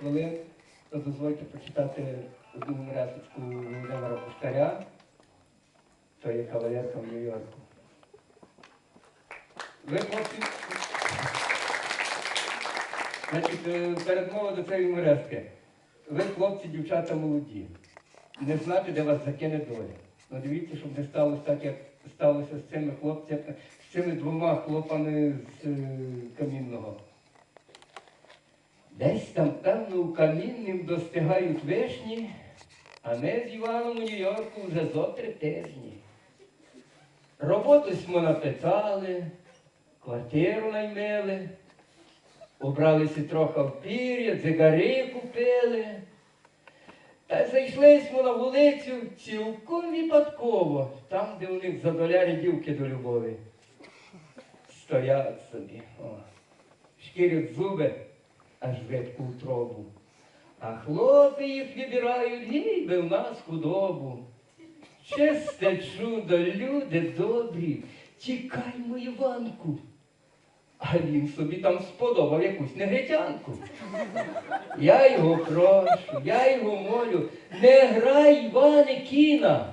хвилин, то дозвольте прочитати одну мресочку Володимира Пушкаря, то є кавалерка в Нью-Йорку. Ви, хлопці, значить, е, передмова до цієї мрески. Ви, хлопці, дівчата молоді. Не знати, де вас закине доля. Ну дивіться, щоб не сталося так, як сталося з цими хлопцями, з цими двома хлопами з е, камінного. Десь там певно у каміннім достигають вишні, а ми з Іваном у Нью-Йорку вже зо три тижні. Роботу смо написали, квартиру наймили, убралися трохи в пір'я, дзигари купили. Та зайшли смо на вулицю цілком випадково, там, де у них за доляри дівки до любові. Стоять собі, о, шкірять зуби, аж видку утробу. А хлопці їх вибирають, гей, би в нас худобу. Чисте чудо, люди добрі, чекаймо Іванку. А він собі там сподобав якусь негритянку. Я його прошу, я його молю, не грай, Іване, кіна.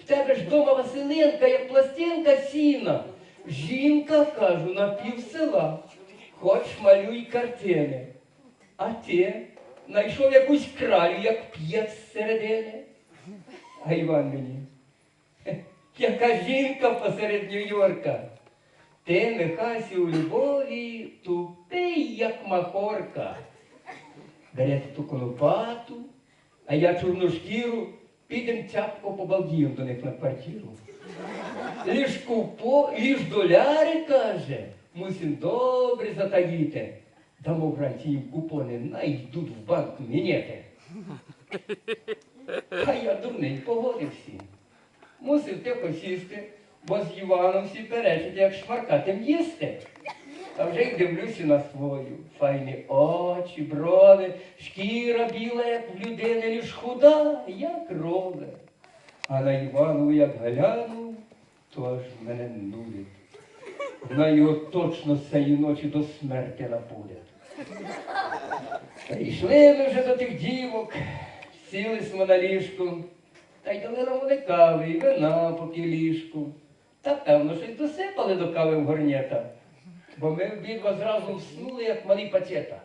В тебе ж дома Василинка, як пластинка сіна. Жінка, кажу, на пів села. Хоч малюй картини. А ти знайшов якусь кралю, як п'єць з середини. А Іван мені. Яка жінка посеред Нью-Йорка. Ти, Михасі, у любові тупий, як махорка. Берете ту конопату, а я чорну шкіру, підем цяпко побалдіємо до них на квартиру. Ліж купо, ліж доляри, каже, мусим добре затаїти. Дамо вранці їм купони, найдуть в банк мінети. А я дурний погодився. Мусив тихо сісти, бо з Іваном всі перечать, як шмаркатим їсти. А вже й дивлюся на свою. Файні очі, брови, шкіра біла, як в людини, лиш худа, як роли. А на Іванову як гляну, то аж мене нудить. На його точно з цієї ночі до смерті напудять. Та йшли ми вже до тих дівок, сіли смо на ліжку, та й дали нам вони кави і вина по ліжку. Та певно, що й досипали до кави в горнята, бо ми обидва зразу вснули, як малі пацета.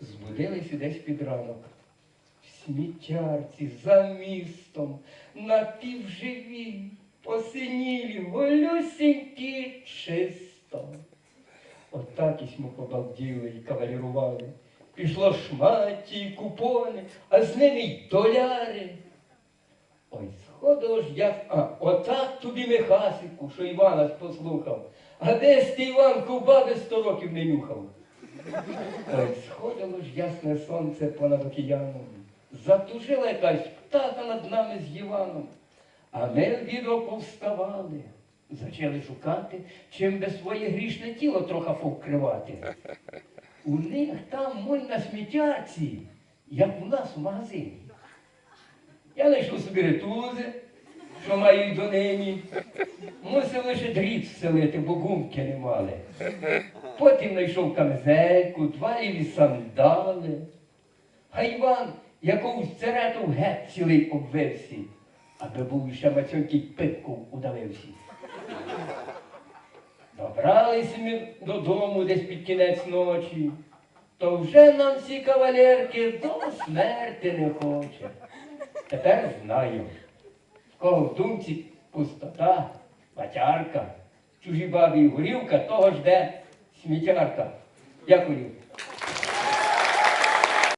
Збудилися десь під ранок. В сміттярці за містом, напівживі, посинілі, голюсінькі, чисто. Отак і ми побалділи і кавалірували. Пішло шматі, й купони, а з ними й доляри. Ой, сходило ж я. А, отак тобі Михасику, що Івана послухав. А десь ти Іванку баби сто років не нюхав. Ой, сходило ж ясне сонце понад океаном. Затужила якась птаха над нами з Іваном. А від року. Зачали шукати, чим би своє грішне тіло трохи повкривати. У них там мой на сміттярці, як у нас у магазині. Я знайшов собі ритузи, що маю й донині. Мусив лише дріт вселити, бо гумки не мали. Потім знайшов камзельку, два ліві сандали. А Іван якогось церету геть цілий обвився, аби був ще мацьонький пипком удавився. Добралися ми додому десь під кінець ночі, то вже нам всі кавалерки до смерти не хоче. Тепер знаю, в кого в думці пустота, батярка, чужі бабі горілка, того жде сміттярка. Дякую.